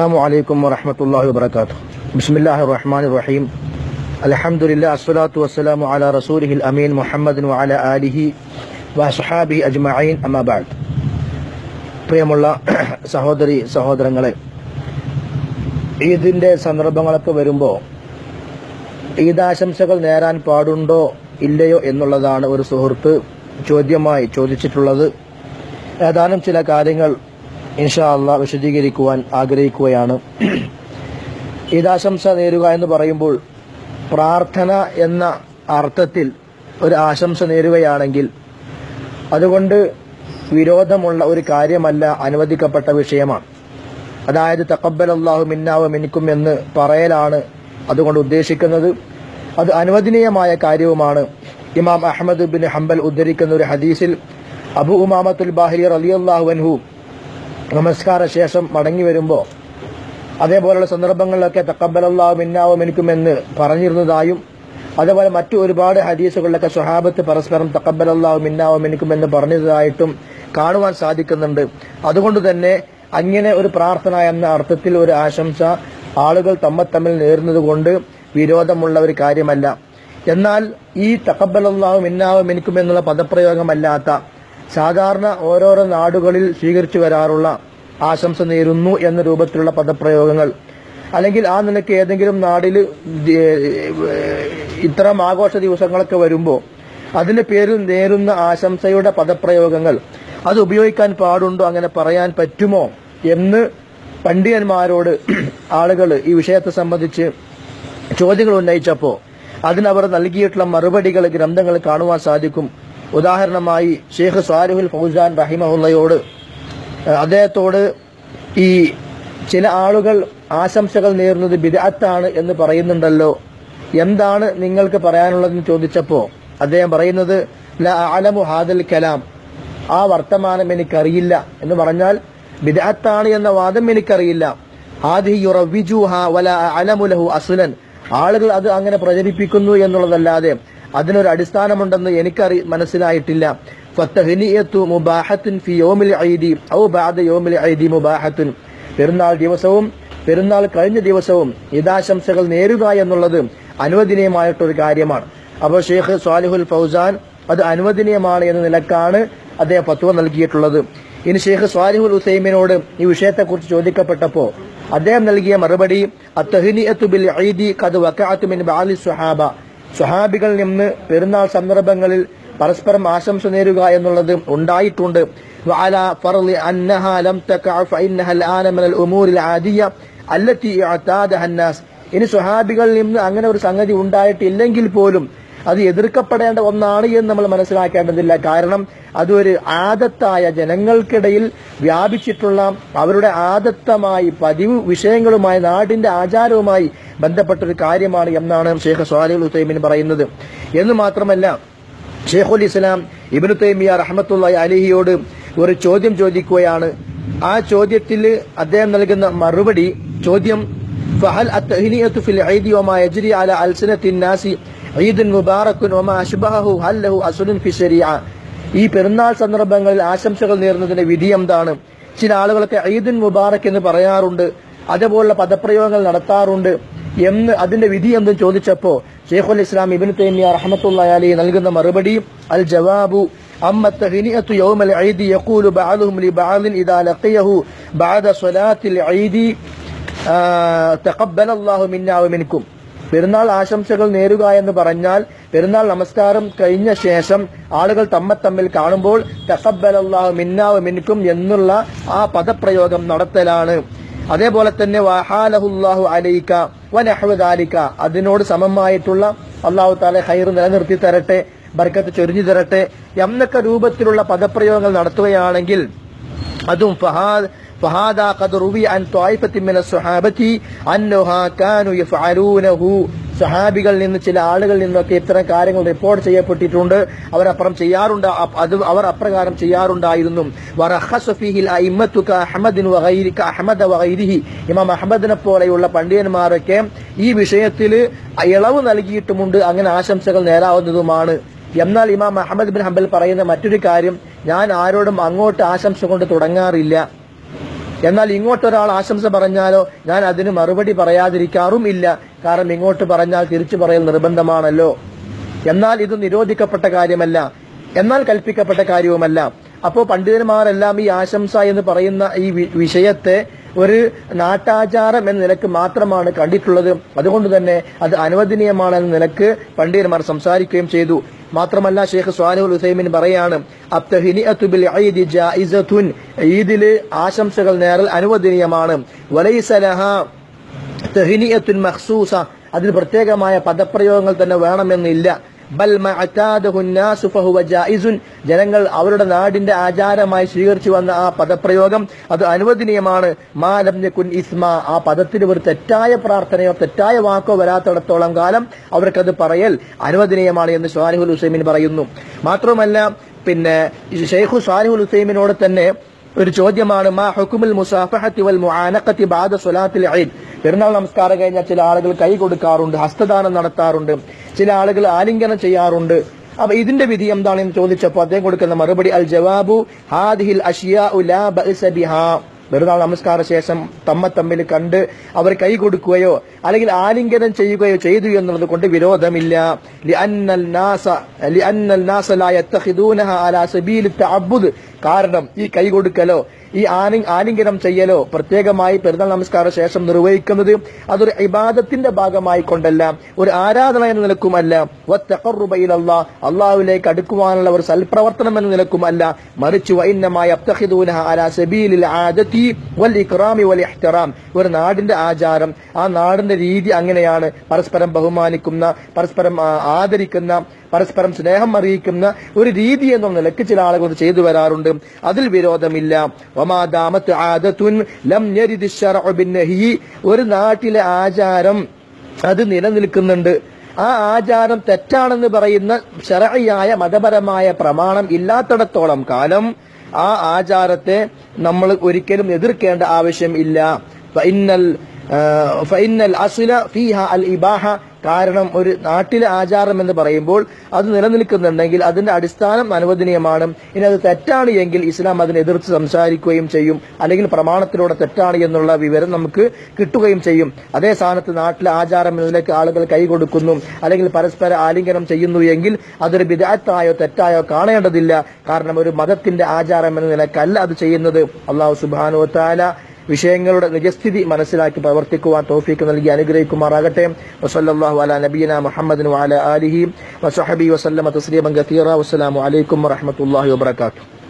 السلام عليكم ورحمة الله وبركاته بسم الله الرحمن الرحيم الحمد لله الصلاة والسلام على رسوله الأمين محمد وعلى آله وصحابه أجمعين أما بعد പ്രിയമുള്ള സഹോദരി സഹോദരങ്ങളെ ഈദിന്റെ സന്ദർഭങ്ങളൊക്കെ വരുമ്പോൾ ഈദാശംസകൾ നേരാൻ പാടുണ്ടോ ഇല്ലയോ എന്നുള്ളതാണ് ഒരു സുഹൃത്ത് ചോദ്യമായി ചോദിച്ചിട്ടുള്ളത് ഏതാനും ചില കാര്യങ്ങൾ ഇൻഷാ വിശദീകരിക്കുവാൻ ആഗ്രഹിക്കുകയാണ്. ഈദാശംസ നേരുക എന്ന് പറയുമ്പോൾ പ്രാർത്ഥന എന്ന അർത്ഥത്തിൽ ഒരു ആശംസ നേരുകയാണെങ്കിൽ അതുകൊണ്ട് വിരോധമുള്ള ഒരു കാര്യമല്ല അനുവദിക്കപ്പെട്ട വിഷയമാണ്. അതായത് തക്കബൽ അള്ളാഹു മിന്നാവ് മിനിക്കും എന്ന് പറയലാണ് അതുകൊണ്ട് ഉദ്ദേശിക്കുന്നത്. അത് അനുവദനീയമായ കാര്യവുമാണ്. ഇമാം അഹമ്മദ് ബിൻ ഹംബൽ ഉദ്ധരിക്കുന്ന ഒരു ഹദീസിൽ അബു ഉമാമത്തുൽ ബാഹിരി റലിയല്ലാഹു അൻഹു നമസ്കാര ശേഷം മടങ്ങി വരുമ്പോൾ അതേപോലുള്ള സന്ദർഭങ്ങളിലൊക്കെ തക്കബലല്ലാവും മിന്നാവും എനിക്കുമെന്ന് പറഞ്ഞിരുന്നതായും അതേപോലെ മറ്റു ഒരുപാട് ഹദീസുകളിലൊക്കെ സ്വഹാബത്ത് പരസ്പരം തക്കബലല്ലാവും മിന്നാവും എനിക്കുമെന്ന് പറഞ്ഞതായിട്ടും കാണുവാൻ സാധിക്കുന്നുണ്ട്. അതുകൊണ്ട് തന്നെ അങ്ങനെ ഒരു പ്രാർത്ഥന എന്ന അർത്ഥത്തിൽ ഒരു ആശംസ ആളുകൾ തമ്മ തമ്മിൽ നേർന്നതുകൊണ്ട് വിരോധമുള്ള ഒരു കാര്യമല്ല. എന്നാൽ ഈ തക്കബലല്ലാവും മിന്നാവും എനിക്കുമെന്നുള്ള പദപ്രയോഗമല്ലാത്ത സാധാരണ ഓരോരോ നാടുകളിൽ സ്വീകരിച്ചു വരാറുള്ള ആശംസ നേരുന്നു എന്ന രൂപത്തിലുള്ള പദപ്രയോഗങ്ങൾ. അല്ലെങ്കിൽ ആ നിലയ്ക്ക് ഏതെങ്കിലും നാടിൽ ഇത്തരം ആഘോഷ ദിവസങ്ങളൊക്കെ വരുമ്പോൾ അതിന്റെ പേരിൽ നേരുന്ന ആശംസയുടെ പദപ്രയോഗങ്ങൾ അത് ഉപയോഗിക്കാൻ പാടുണ്ടോ അങ്ങനെ പറയാൻ പറ്റുമോ എന്ന് പണ്ഡിതന്മാരോട് ആളുകൾ ഈ വിഷയത്തെ സംബന്ധിച്ച് ചോദ്യങ്ങൾ ഉന്നയിച്ചപ്പോൾ അതിനവർ നൽകിയിട്ടുള്ള മറുപടികൾ ഗ്രന്ഥങ്ങൾ കാണുവാൻ സാധിക്കും ഉദാഹരണമായി ഷെയ്ഖ് സാലിഹുൽ ഫൗസാൻ റഹിമഹുല്ലയോട് അദ്ദേഹത്തോട് ഈ ചില ആളുകൾ ആശംസകൾ നേരുന്നത് ബിദഅത്താണ് എന്ന് പറയുന്നുണ്ടല്ലോ. എന്താണ് നിങ്ങൾക്ക് പറയാനുള്ളതെന്ന് ചോദിച്ചപ്പോൾ അദ്ദേഹം പറയുന്നത് അലമു ഹാദൽ കലാം. ആ വർത്തമാനം എനിക്കറിയില്ല. എന്ന് പറഞ്ഞാൽ ബിദഅത്താണ് എന്ന വാദം എനിക്കറിയില്ല. ആദി യുറവിജുഹ വല അലമുലഹു അസുലൻ. ആളുകൾ അത് അങ്ങനെ പ്രചരിപ്പിക്കുന്നു എന്നുള്ളതല്ലാതെ അതിനൊരു അടിസ്ഥാനമുണ്ടെന്ന് എനിക്കറി മനസ്സിലായിട്ടില്ല. ഐദി ഔ ഐദി മുബാഹത്തുൻ. പെരുന്നാൾ ദിവസവും പെരുന്നാൾ കഴിഞ്ഞ ദിവസവും ഹിതാശംസകൾ നേരുക എന്നുള്ളത് അനുവദനീയമായിട്ടൊരു കാര്യമാണ്. അപ്പോൾ ഷെയ്ഖ് സ്വാലിഹുൽ ഫൗസാൻ അത് അനുവദനീയമാണ് എന്ന നിലക്കാണ് അദ്ദേഹം പത്തുവ നൽകിയിട്ടുള്ളത്. ഇനി ഷെയ്ഖ് സ്വാലിഹുൽ ഹുസൈമിനോട് ഈ വിഷയത്തെക്കുറിച്ച് ചോദിക്കപ്പെട്ടപ്പോൾ അദ്ദേഹം നൽകിയ മറുപടി അത്തഹ്നിയത്തു ബിൽ ഐദി ഖദ് വഖഅതു മിൻ ബഅലി സ്വഹാബികൾ നിന്ന് പെരുന്നാൾ സന്ദർഭങ്ങളിൽ പരസ്പരം ആശംസ നേരുക എന്നുള്ളത് ഉണ്ടായിട്ടുണ്ട്. ഇനി സ്വഹാബികളിൽ നിന്ന് അങ്ങനെ ഒരു സംഗതി ഉണ്ടായിട്ടില്ലെങ്കിൽ പോലും അത് എതിർക്കപ്പെടേണ്ട ഒന്നാണ് എന്ന് നമ്മൾ മനസ്സിലാക്കേണ്ടതില്ല. കാരണം അതൊരു ആദത്തായ ജനങ്ങൾക്കിടയിൽ വ്യാപിച്ചിട്ടുള്ള അവരുടെ ആദത്തമായി പതിവ് വിഷയങ്ങളുമായി നാടിന്റെ ആചാരവുമായി ബന്ധപ്പെട്ട ഒരു കാര്യമാണ് എന്നാണ് ഷെയ്ഖ് സ്വാലിഹുൽ ഉസൈമിൻ പറയുന്നത്. എന്ന് മാത്രമല്ല ഷെയ്ഖുൽ ഇസ്ലാം ഇബിനു തൈമിയ റഹ്മത്തുള്ള അലിഹിയോട് ഒരു ചോദ്യം ചോദിക്കുകയാണ്. ആ ചോദ്യത്തിൽ അദ്ദേഹം നൽകുന്ന മറുപടി ചോദ്യം ഫഹൽ ഫിൽ അല അൽസനത്തിൻ നാസി? ഈദുൻ മുബാറക്കുൻ വമാ അഷ്ബഹു ഹൽ ലഹു അസ്ലുൻ ഫി ശരീഅ ഈ പെരുന്നാൾ സന്ദർഭങ്ങളിൽ ആശംസകൾ നേർന്നതിന്റെ വിധി എന്താണ് ചില ആളുകളൊക്കെ ഈദുൻ മുബാറക് എന്ന് പറയാറുണ്ട് അതേപോലുള്ള പദപ്രയോഗങ്ങൾ നടത്താറുണ്ട് എന്ന് അതിന്റെ വിധി എന്തും ചോദിച്ചപ്പോ ഷെയ്ഖുൽ ഇസ്ലാം ഇബിൻ തൈമിയ റഹ്മത്തുള്ള അലി നൽകുന്ന മറുപടി അൽ ജവാബു أما التهنئة يوم العيد يقول بعضهم لبعض إذا لقيه بعد صلاة العيد آه تقبل الله منا ومنكم പെരുന്നാൾ ആശംസകൾ നേരുക എന്ന് പറഞ്ഞാൽ പെരുന്നാൾ നമസ്കാരം കഴിഞ്ഞ ശേഷം ആളുകൾ തമ്മ തമ്മിൽ കാണുമ്പോൾ തസബലാഹു മിന്നാവ് മിൻകും എന്നുള്ള ആ പദപ്രയോഗം നടത്തലാണ്. അതേപോലെ തന്നെ വഹാലഹുല്ലാഹു അലൈക്ക വനഹുദാലിക്ക അതിനോട് സമമായിട്ടുള്ള അള്ളാഹു താലെ ഹൈർ നിലനിർത്തി തരട്ടെ ബർക്കത്ത് ചൊരിഞ്ഞു തരട്ടെ എന്നൊക്കെ രൂപത്തിലുള്ള പദപ്രയോഗങ്ങൾ നടത്തുകയാണെങ്കിൽ അതും ഫഹാദ് فهذا قد روي عن طائفة من الصحابة أنها كانوا يفعلونه സഹാബികളിൽ നിന്ന് ചില ആളുകളിൽ നിന്നൊക്കെ ഇത്തരം കാര്യങ്ങൾ റിപ്പോർട്ട് ചെയ്യപ്പെട്ടിട്ടുണ്ട് അവരപ്പുറം ചെയ്യാറുണ്ട് അ- അത് അവർ അപ്രകാരം ചെയ്യാറുണ്ടായിരുന്നു വറഖസ ഫീഹിൽ അഇമ്മത്തു കഅഹ്മദിൻ വഗൈരി കഅഹ്മദ വഗൈരിഹി ഇമാം അഹമ്മദിനെ പോലെയുള്ള പണ്ഡിതന്മാരൊക്കെ ഈ വിഷയത്തിൽ ഇളവ് നൽകിയിട്ടുമുണ്ട് അങ്ങനെ ആശംസകൾ നേരാവുന്നതുമാണ് എന്നാൽ ഇമാം അഹമ്മദ് ബിൻ ഹംബൽ പറയുന്ന മറ്റൊരു കാര്യം ഞാൻ ആരോടും അങ്ങോട്ട് ആശംസ കൊണ്ട് തുടങ്ങാറില്ല. എന്നാൽ ഇങ്ങോട്ടൊരാൾ ആശംസ പറഞ്ഞാലോ ഞാൻ അതിന് മറുപടി പറയാതിരിക്കാറും ഇല്ല. കാരണം ഇങ്ങോട്ട് പറഞ്ഞാൽ തിരിച്ചു പറയൽ നിർബന്ധമാണല്ലോ. എന്നാൽ ഇത് നിരോധിക്കപ്പെട്ട കാര്യമല്ല. എന്നാൽ കൽപ്പിക്കപ്പെട്ട കാര്യവുമല്ല. അപ്പോൾ പണ്ഡിതന്മാരെല്ലാം ഈ ആശംസ എന്ന് പറയുന്ന ഈ വിഷയത്തെ ഒരു നാട്ടാചാരം എന്ന നിലയ്ക്ക് മാത്രമാണ് കണ്ടിട്ടുള്ളത്. അതുകൊണ്ട് തന്നെ അത് അനുവദനീയമാണെന്ന നിലയ്ക്ക് പണ്ഡിതന്മാർ സംസാരിക്കുകയും ചെയ്തു. മാത്രമല്ല ഷെയ്ഖ് സ്വാനുൽ ഹുസൈമിൻ പറയാണ് ഈദിൽ ആശംസകൾ നേരൽ അനുവദനീയമാണ്. അതിൽ പ്രത്യേകമായ പദപ്രയോഗങ്ങൾ തന്നെ വേണമെന്നില്ല. ജനങ്ങൾ അവരുടെ നാടിന്റെ ആചാരമായി സ്വീകരിച്ചു വന്ന ആ പദപ്രയോഗം അത് അനുവദനീയമാണ്. മാലം കുൻ ഇസ്മ. ആ പദത്തിന് ഒരു തെറ്റായ പ്രാർത്ഥനയോ തെറ്റായ വാക്കോ വരാത്തിടത്തോളം കാലം അവർക്കത് പറയൽ അനുവദനീയമാണ് എന്ന് ഷാരിഹുൽ ഹുസൈമിൻ പറയുന്നു. മാത്രമല്ല പിന്നെ ഷെയ്ഖു ഷാരിഹുൽ ഹുസൈമിനോട് തന്നെ ഒരു ചോദ്യമാണ് മാ ഹുക്കുമുൽ മുസാഫഹത്തി വൽ മുആനഖത്തി ബാദ സ്വലാത്തിൽ ഐദ് പെരുന്നാൾ നമസ്കാരം കഴിഞ്ഞാൽ ചില ആളുകൾ കൈ കൊടുക്കാറുണ്ട് ഹസ്തദാനം നടത്താറുണ്ട്. ചില ആളുകൾ ആലിംഗനം ചെയ്യാറുണ്ട്. അപ്പൊ ഇതിന്റെ വിധി എന്താണെന്ന് ചോദിച്ചപ്പോൾ അദ്ദേഹം കൊടുക്കുന്ന മറുപടി അൽ ജവാബു ഹാദിഹിൽ വെറുതാൾ നമസ്കാര ശേഷം തമ്മ തമ്മിൽ കണ്ട് അവർ കൈ കൊടുക്കുകയോ അല്ലെങ്കിൽ ആലിംഗനം ചെയ്യുകയോ ചെയ്തു എന്നുള്ളത് കൊണ്ട് വിരോധമില്ല. കാരണം ഈ കൈ കൊടുക്കലോ ഈ ആനി ആലിംഗനം ചെയ്യലോ പ്രത്യേകമായി പെരുന്നാൾ നമസ്കാര ശേഷം നിർവഹിക്കുന്നത് അതൊരു ഇബാദത്തിന്റെ ഭാഗമായി കൊണ്ടല്ല ഒരു ആരാധന എന്ന നിലക്കുമല്ല. അള്ളാഹുലേക്ക് അടുക്കുവാനുള്ള ഒരു സൽപ്രവർത്തനം എന്ന നിലക്കുമല്ല. മറിച്ച് വൈന്നമായ ഒരു നാടിന്റെ ആചാരം ആ നാടിന്റെ രീതി അങ്ങനെയാണ്. പരസ്പരം ബഹുമാനിക്കുന്ന പരസ്പരം ആദരിക്കുന്ന പരസ്പരം സ്നേഹം അറിയിക്കുന്ന ഒരു രീതി എന്ന നിലയ്ക്ക് ചില ആളുകൾ ചെയ്തു വരാറുണ്ട്. അതിൽ വിരോധമില്ല. ഒരു നാട്ടിലെ ആചാരം അത് നിലനിൽക്കുന്നുണ്ട്. ആ ആചാരം തെറ്റാണെന്ന് പറയുന്ന ശരയായ മതപരമായ പ്രമാണം ഇല്ലാത്തിടത്തോളം കാലം ആ ആചാരത്തെ നമ്മൾ ഒരിക്കലും എതിർക്കേണ്ട ആവശ്യം ഇല്ല. ഫഇന്നൽ അസ്ല ഫീഹ അൽ ഇബാഹ. കാരണം ഒരു നാട്ടിലെ ആചാരം എന്ന് പറയുമ്പോൾ അത് നിലനിൽക്കുന്നുണ്ടെങ്കിൽ അതിന്റെ അടിസ്ഥാനം അനുവദനീയമാണ്. ഇനി അത് തെറ്റാണ് എങ്കിൽ ഇസ്ലാം അതിനെ എതിർത്ത് സംസാരിക്കുകയും ചെയ്യും. അല്ലെങ്കിൽ പ്രമാണത്തിലൂടെ തെറ്റാണ് എന്നുള്ള വിവരം നമുക്ക് കിട്ടുകയും ചെയ്യും. അതേ സ്ഥാനത്ത് നാട്ടിലെ ആചാരം എന്നതിലേക്ക് ആളുകൾ കൈ കൊടുക്കുന്നു. അല്ലെങ്കിൽ പരസ്പര ആലിംഗനം ചെയ്യുന്നു എങ്കിൽ അതൊരു വിദാത്തായോ തെറ്റായോ കാണേണ്ടതില്ല. കാരണം ഒരു മതത്തിന്റെ ആചാരം എന്ന നിലക്കല്ല അത് ചെയ്യുന്നത്. അള്ളാഹു സുബാനോ താല വിഷയങ്ങളുടെ നിജസ്ഥിതി മനസ്സിലാക്കി പ്രവർത്തിക്കുവാൻ തോഫീക്ക് നൽകി അനുഗ്രഹിക്കുമാറാകട്ടെ. വസല്ലല്ലാഹു അലാ നബീന മുഹമ്മദിൻ വഅല ആലിഹി വസഹബി വസല്ലമ തസ്ലീമൻ കതീറ വസ്സലാമു അലൈക്കും വറഹ്മത്തുള്ളാഹി വബറകാതുഹു.